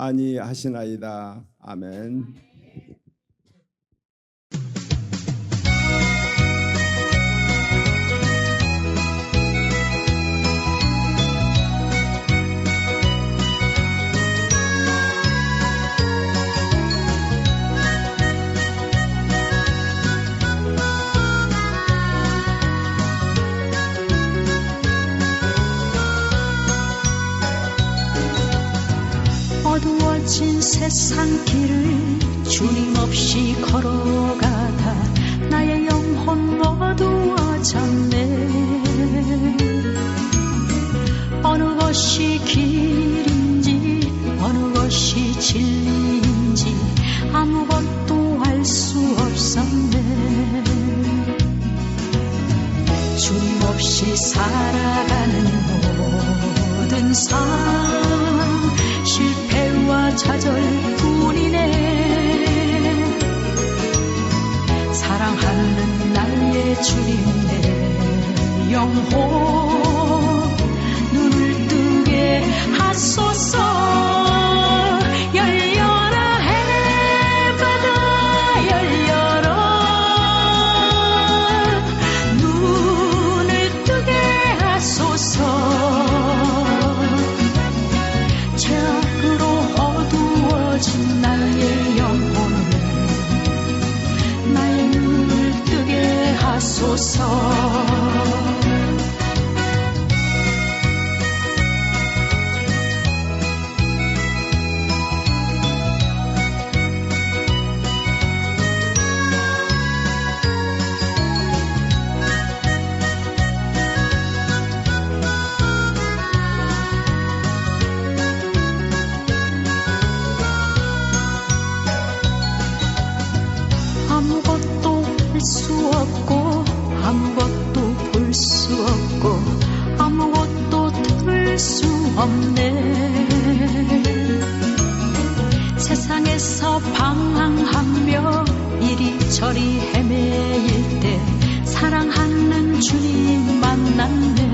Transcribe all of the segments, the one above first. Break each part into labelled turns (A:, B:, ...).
A: 안위하시나이다. 아멘.
B: 어두워진 세상 길을 주님 없이 걸어가다 나의 영혼 어두워졌네. 어느 것이 길인지 어느 것이 진리인지 아무것도 알 수 없었네. 주님 없이 살아가는 모든 삶 실패와 좌절뿐이네 사랑하는 나의 주님 내 영혼 눈을 뜨게 하소서 하 아무것도 볼 수 없고 아무것도 들을 수 없네. 세상에서 방황하며 이리저리 헤매일 때 사랑하는 주님 만났네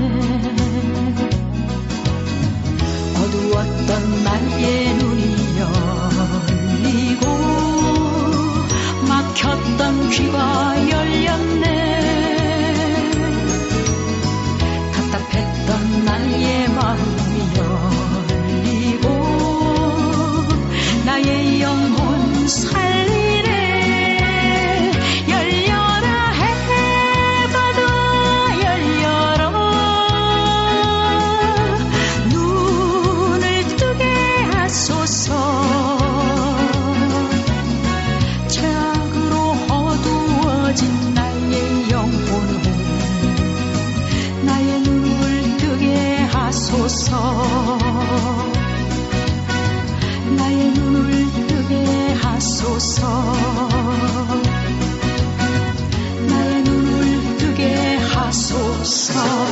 B: 주소서 나의 눈을 뜨게 하소서. 나의 눈을 뜨게 하소서.